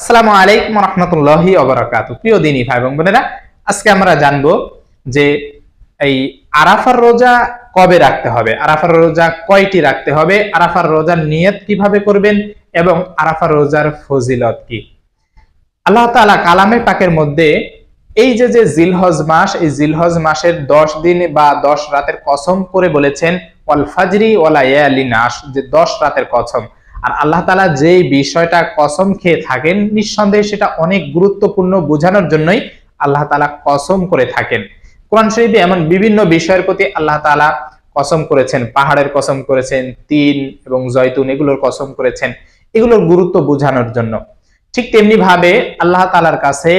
আসসালামু আলাইকুম রহমতুল্লাহি অবরাকাত প্রিয় দিনী ভাই এবং বোনেরা, আজকে আমরা জানব যে এই আরাফার রোজা কবে রাখতে হবে? আরাফার রোজা কয়টি রাখতে হবে? আরাফার রোজার নিয়ত কীভাবে করবেন এবং আরাফার রোজার ফজিলত কি? আল্লাহ তাআলা কালামে পাকের মধ্যে এই যে যে জিলহজ মাস, এই জিলহজ মাসের দশ দিন বা দশ রাতের কসম করে বলেছেন, ওয়াল ফাজরি ওয়ালা ইয়ালি নাস যে দশ রাতের কসম। আর আল্লাহ তালা যেই বিষয়টা কসম খেয়ে থাকেন, নিঃসন্দেহে সেটা অনেক গুরুত্বপূর্ণ বোঝানোর জন্যই আল্লাহ তালা কসম করে থাকেন। কোরআন শরীফে এমন বিভিন্ন বিষয়ের প্রতি আল্লাহ তালা কসম করেছেন, পাহাড়ের কসম করেছেন তিন এবং জয়তুন এগুলোর কসম করেছেন, এগুলোর গুরুত্ব বোঝানোর জন্য। ঠিক তেমনি ভাবে আল্লাহ তালার কাছে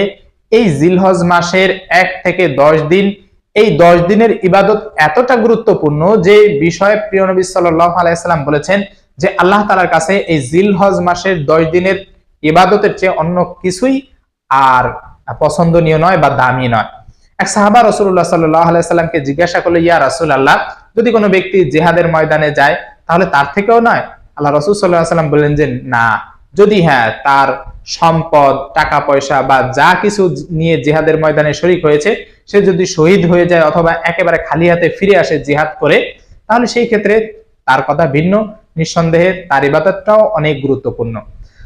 এই জিলহজ মাসের এক থেকে দশ দিন, এই দশ দিনের ইবাদত এতটা গুরুত্বপূর্ণ যে বিষয়ে প্রিয় নবী সাল্লাহ বলেছেন যে আল্লাহ তালার কাছে এই জিলহজ মাসের দশ দিনের ইবাদতের চেয়ে অন্য কিছুই আর পছন্দনীয় নয় বা দামি নয়। এক সাহাবা রসুল্লাহ সাল্লাহ জিজ্ঞাসা করল, ইয়া রাসুল আল্লাহ যদি কোনো ব্যক্তি জেহাদের ময়দানে যায়, তাহলে তার থেকেও নয়? আল্লাহ রসুল সাল্লাহ সাল্লাম বললেন যে, না। যদি হ্যাঁ তার সম্পদ, টাকা, পয়সা বা যা কিছু নিয়ে জিহাদের ময়দানে শরিক হয়েছে, সে যদি শহীদ হয়ে যায় অথবা একেবারে খালি হাতে ফিরে আসে জিহাদ করে, তাহলে সেই ক্ষেত্রে তার কথা ভিন্ন। নিঃসন্দেহে তার ইবাদতটাও অনেক গুরুত্বপূর্ণ।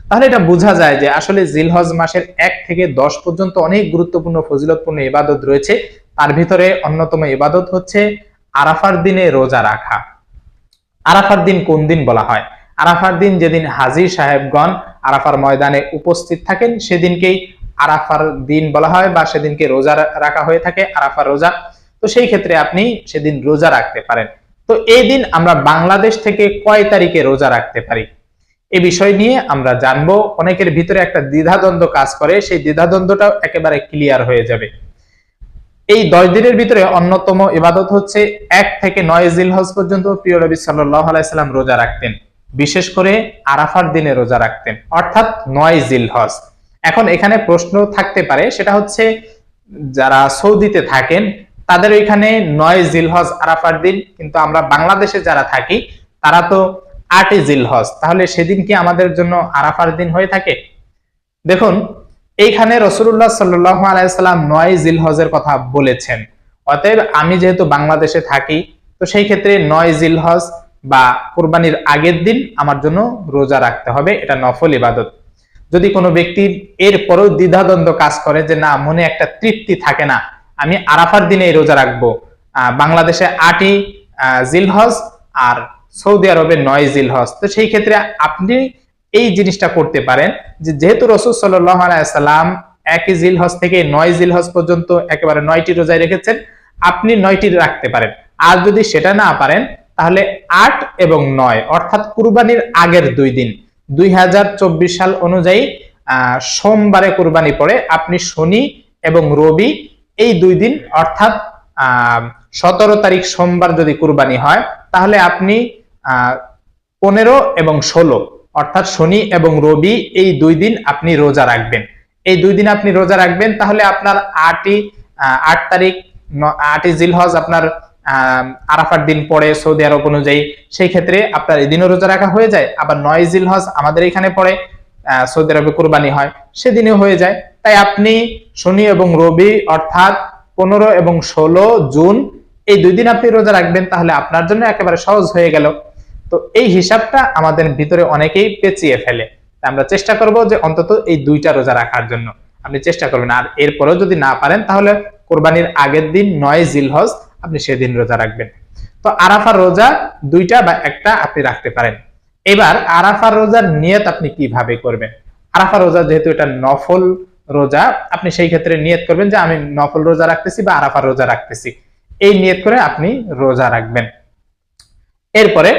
তাহলে এটা বোঝা যায় যে আসলে জিলহজ মাসের এক থেকে দশ পর্যন্ত অনেক গুরুত্বপূর্ণ, ফজিলতপূর্ণ ইবাদত রয়েছে। তার ভিতরে অন্যতম ইবাদত হচ্ছে আরাফার দিনে রোজা রাখা। আরাফার দিন কোন দিন বলা হয়? আরাফার দিন যেদিন হাজি সাহেবগণ আরাফার ময়দানে উপস্থিত থাকেন, সেদিনকেই আরাফার দিন বলা হয় বা সেদিনকে রোজা রাখা হয়ে থাকে, আরাফার রোজা। তো সেই ক্ষেত্রে আপনি সেদিন রোজা রাখতে পারেন। তো এই দিন আমরা বাংলাদেশ থেকে কয় তারিখে রোজা রাখতে পারি? এই বিষয় নিয়ে আমরা জানব, অনেকের ভিতরে একটা দ্বিধাদ্বন্দ্ব কাজ করে, সেই দ্বিধাদ্বন্দ্বটাও একেবারে ক্লিয়ার হয়ে যাবে। এই দশ দিনের ভিতরে অন্যতম ইবাদত হচ্ছে এক থেকে নয় জিলহজ পর্যন্ত প্রিয় নবী সাল্লাহ আলাইসাল্লাম রোজা রাখতেন। বিশেষ করে আরাফার দিনে রোজা রাখতেন, অর্থাৎ নয় জিলহজ। এখন এখানে প্রশ্ন থাকতে পারে, সেটা হচ্ছে যারা সৌদিতে থাকেন তাদের ওইখানে নয় জিলহজ আরাফার দিন, কিন্তু আমরা বাংলাদেশে যারা থাকি, তারা তো আটই জিলহজ। তাহলে সেদিন কি আমাদের জন্য আরাফার দিন হয়ে থাকে? দেখুন, এইখানে রসুল্লাহ সাল্লাহ আলাইসাল্লাম নয় জিলহজের কথা বলেছেন। অতএব আমি যেহেতু বাংলাদেশে থাকি, তো সেই ক্ষেত্রে নয় জিলহজ বা কোরবানির আগের দিন আমার জন্য রোজা রাখতে হবে, এটা নফল ইবাদত। যদি কোনো ব্যক্তির এর পরেও দ্বিধাদ্বন্দ্ব কাজ করে যে না, মনে একটা তৃপ্তি থাকে না আমি আরাফার দিনে এই রোজা রাখব। বাংলাদেশে আটই জিলহজ আর সৌদি আরবে নয় জিল জিলহজ। তো সেই ক্ষেত্রে আপনি এই জিনিসটা করতে পারেন যেহেতু রসুল সাল্লাম একই জিলহজ থেকে নয় জিলহজ পর্যন্ত একেবারে নয়টি রোজায় রেখেছেন, আপনি নয়টি রাখতে পারেন। আর যদি সেটা না পারেন, তাহলে আট এবং নয়, অর্থাৎ কুরবানির আগের দুই দিন। দুই হাজার চব্বিশ সাল অনুযায়ী সোমবারে কুরবানি পড়ে, আপনি শনি এবং রবি এই দুই দিন, অর্থাৎ সতেরো তারিখ সোমবার যদি কুরবানি হয়, তাহলে আপনি পনেরো এবং ষোলো, অর্থাৎ শনি এবং রবি এই দুই দিন আপনি রোজা রাখবেন। এই দুই দিন আপনি রোজা রাখবেন, তাহলে আপনার আটই আট তারিখ আটই জিলহজ আপনার আরাফার দিন পরে সৌদি আরব অনুযায়ী। সেই ক্ষেত্রে আপনার এদিনও রোজা রাখা হয়ে যায়, আবার নয় জিলহজ আমাদের এখানে পড়ে সৌদি আরবে কোরবানি হয়, সেদিনও হয়ে যায়। তাই আপনি শনি এবং রবি অর্থাৎ পনেরো এবং ষোলো জুন, এই দুই দিন আপনি রোজা রাখবেন, তাহলে আপনার জন্য একেবারে সহজ হয়ে গেল। তো এই হিসাবটা আমাদের ভিতরে অনেকেই পেঁচিয়ে ফেলে। আমরা চেষ্টা করব যে অন্তত এই দুইটা রোজা রাখার জন্য। আপনি চেষ্টা করবেন। আর এরপরেও যদি না পারেন, তাহলে কোরবানির আগের দিন নয় জিলহজ আপনি সেদিন রোজা রাখবেন। তো আরাফার রোজা দুইটা বা একটা আপনি রাখতে পারেন। এবার আরাফার রোজার নিয়ত আপনি কীভাবে করবেন? আরাফা রোজা যেহেতু এটা নফল রোজা, আপনি সেই ক্ষেত্রে নিয়ত করবেন যে আমি নফল রোজা রাখতেছি বা আরাফার রোজা রাখতেছি। এই নিয়ত করে আপনি রোজা রাখবেন। এরপরে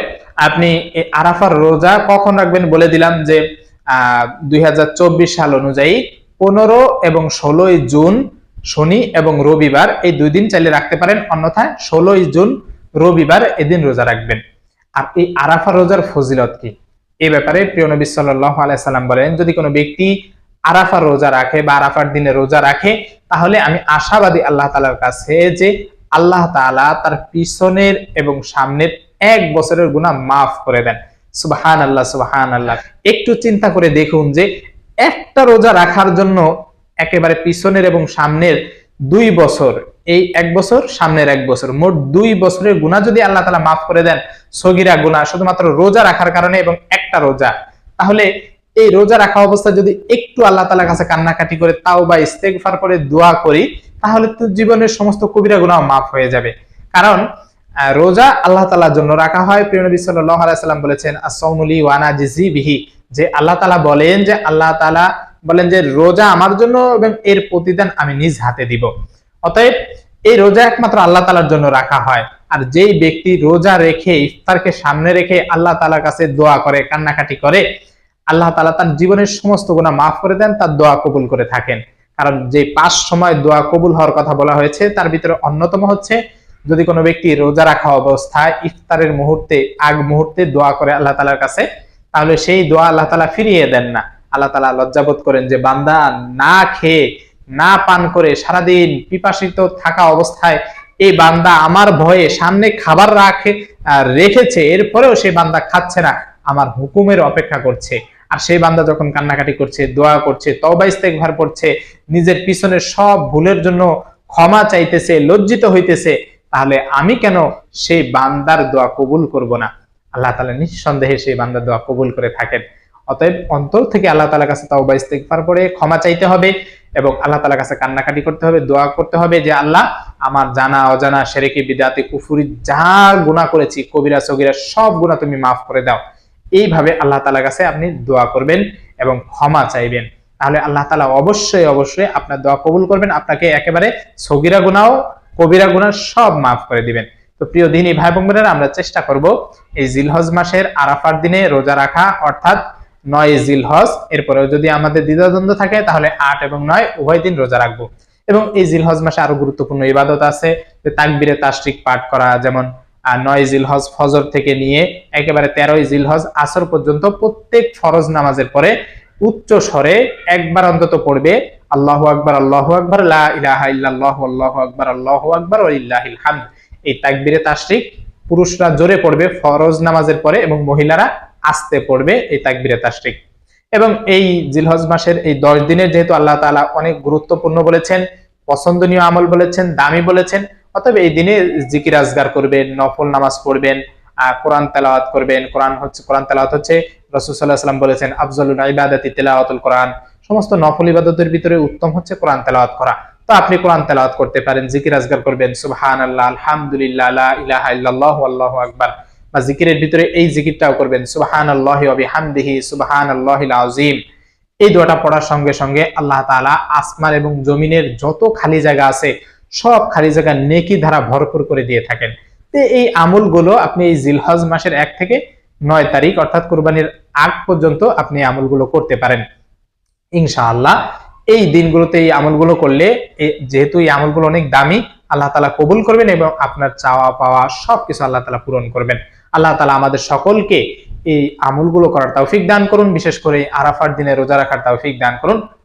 আপনি আরাফার রোজা কখন রাখবেন বলে দিলাম যে দুই সাল অনুযায়ী পনেরো এবং ষোলোই জুন শনি এবং রবিবার এই দুই দিন চাইলে রাখতে পারেন, অন্যথায় ষোলোই জুন রবিবার এদিন রোজা রাখবেন। আর এই আরাফা রোজার ফজিলত কি? এ ব্যাপারে প্রিয় নবী সাল্লাহ বলেন, যদি কোনো ব্যক্তি আরাফার রোজা রাখে বা আরাফার দিনে রোজা রাখে, তাহলে আমি আশাবাদী আল্লাহ তালার কাছে যে আল্লাহ তালা তার পিছনের এবং সামনের এক বছরের গুণা মাফ করে দেন। সুবাহান আল্লাহ সুবাহান আল্লাহ একটু চিন্তা করে দেখুন যে একটা রোজা রাখার জন্য একেবারে পিছনের এবং সামনের দুই বছর, এই এক বছর, সামনের এক বছর, মোট দুই বছরের গুণা যদি আল্লাহ তালা মাফ করে দেন, সগিরা গুণা শুধুমাত্র রোজা রাখার কারণে এবং একটা রোজা, তাহলে এই রোজা রাখা অবস্থা যদি একটু আল্লাহ তালার কাছে কান্নাকাটি করে, তাও বা ইস্তেগফার করে দোয়া করি, তাহলে তো জীবনের সমস্ত কবিরা গুণাও মাফ হয়ে যাবে। কারণ রোজা আল্লাহ তালার জন্য রাখা হয়। প্রিয় নবী সাল্লাহ আলাইসাল্লাম বলেছেন আসৌমুলি ওয়ানা জিজি বিহি যে আল্লাহ তালা বলেন যে, আল্লাহ তালা বলেন যে, রোজা আমার জন্য এবং এর প্রতিদান আমি নিজ হাতে দিব। অতএব, এই রোজা একমাত্র আল্লাহ তালার জন্য রাখা হয়। আর যেই ব্যক্তি রোজা রেখে, ইফতারকে সামনে রেখে আল্লাহ তালার কাছে দোয়া করে, কান্নাকাটি করে আল্লাহ তালা তার জীবনের সমস্ত গুণা মাফ করে দেন, তার দোয়া কবুল করে থাকেন। কারণ যে পাঁচ সময় দোয়া কবুল হওয়ার কথা বলা হয়েছে, তার ভিতরে অন্যতম হচ্ছে যদি কোনো ব্যক্তি রোজা রাখা অবস্থায় ইফতারের মুহূর্তে, আগ মুহূর্তে দোয়া করে আল্লাহ তালার কাছে, তাহলে সেই দোয়া আল্লাহ তালা ফিরিয়ে দেন না। আল্লাহ তালা লজ্জাবোধ করেন যে, বান্দা না খেয়ে, না পান করে সারাদিন পিপাসিত থাকা অবস্থায় এই বান্দা আমার ভয়ে সামনে খাবার রাখে রেখেছে, এরপরেও সেই বান্দা খাচ্ছে না, আমার হুকুমের অপেক্ষা করছে। আর সেই বান্দা যখন কান্নাকাটি করছে, দোয়া করছে তবা ইস্তেকভার করছে, নিজের পিছনের সব ভুলের জন্য ক্ষমা চাইতেছে, লজ্জিত হইতেছে, তাহলে আমি কেন সেই বান্দার দোয়া কবুল করব না? আল্লাহ তালা নিঃসন্দেহে সেই বান্দার দোয়া কবুল করে থাকেন। অতএব অন্তর থেকে আল্লাহ তালার কাছে তাওবা ইস্তেগফার করে ক্ষমা চাইতে হবে এবং আল্লাহ তালার কাছে কান্নাকাটি করতে হবে, দোয়া করতে হবে যে, আল্লাহ, আমার জানা, অজানা, সেরেকি, বিদাতে, কুফুরি, যা গুণা করেছি, কবিরা, সগিরা, সব গুণা তুমি মাফ করে দাও। এইভাবে আল্লাহ তালার কাছে আপনি দোয়া করবেন এবং ক্ষমা চাইবেন। তাহলে আল্লাহ তালা অবশ্যই অবশ্যই আপনার দোয়া কবুল করবেন, আপনাকে একেবারে সগিরা গুণাও কবিরা গুণা সব মাফ করে দিবেন। তো প্রিয় দিনী ভাই বোনেরা, আমরা চেষ্টা করব এই জিলহজ মাসের আরাফার দিনে রোজা রাখা, অর্থাৎ নয় জিলহজ। এরপরেও যদি আমাদের দ্বিধাদ্বন্দ্ব থাকে, তাহলে আট এবং নয় উভয় দিন রোজা রাখব। এবং এই জিলহজ মাসে আরও গুরুত্বপূর্ণ ইবাদত আছে তাকবিরে তাশরিক পাঠ করা, যেমন আহ, নয় জিলহজ ফজর থেকে নিয়ে একেবারে তেরোই জিলহজ আসর পর্যন্ত প্রত্যেক ফরজ নামাজের পরে উচ্চ স্বরে একবার অন্তত পড়বে আল্লাহ আকবর আল্লাহু আকবার আল্লাহু আকবার আল্লাহু আকবার হামদ। এই তাকবিরে তাশরিক পুরুষরা জোরে পড়বে ফরজ নামাজের পরে এবং মহিলারা আস্তে পড়বে এই তাকবিরে তাশরিক। এবং এই জিলহজ মাসের এই দশ দিনের যেহেতু আল্লাহ তাআলা অনেক গুরুত্বপূর্ণ বলেছেন পছন্দনীয় আমল বলেছেন দামি বলেছেন অতএব এই দিনে জিকির আজগার করবেন, নফল নামাজ পড়বেন কোরআন তেলাওয়াত করবেন। কোরআন হচ্ছে কোরআন তেলাওয়াত হচ্ছে রাসূল সাল্লাল্লাহু আলাইহি সাল্লাম বলেছেন, আফজলুল ইবাদাতি তেলাওয়াতুল কোরআন। সমস্ত নফল ইবাদতের ভিতরে উত্তম হচ্ছে কোরআন তেলাওয়াত করা। তো আপনি কোরআন তেলাওয়াত করতে পারেন, জিকির আজগার করবেন, সুবহানাল্লাহ, আলহামদুলিল্লাহ, লা ইলাহা ইল্লাল্লাহ আল্লাহু আকবার। বা জিকিরের ভিতরে এই জিকিরটাও করবেন, সুবহানাল্লাহি ওয়া বিহামদিহি, সুবহানাল্লাহিল আযীম। এই দোয়াটা পড়ার সঙ্গে সঙ্গে আল্লাহ তাআলা আসমান এবং জমিনের যত খালি জায়গা আছে সব খালি জায়গা নেকি ধারা ভরপুর করে দিয়ে থাকেন। তো এই আমলগুলো আপনি এই জিলহজ মাসের এক থেকে নয় তারিখ, অর্থাৎ কোরবানির আগ পর্যন্ত আপনি আমলগুলো করতে পারেন। ইনশাআল্লাহ, এই দিনগুলোতে এই আমলগুলো করলে যেহেতু এই আমলগুলো অনেক দামি, আল্লাহ তালা কবুল করবেন এবং আপনার চাওয়া পাওয়া সবকিছু আল্লাহ তালা পূরণ করবেন। আল্লাহ তালা আমাদের সকলকে এই আমলগুলো করার তৌফিক দান করুন, বিশেষ করে আরাফার দিনে রোজা রাখার তৌফিক দান করুন।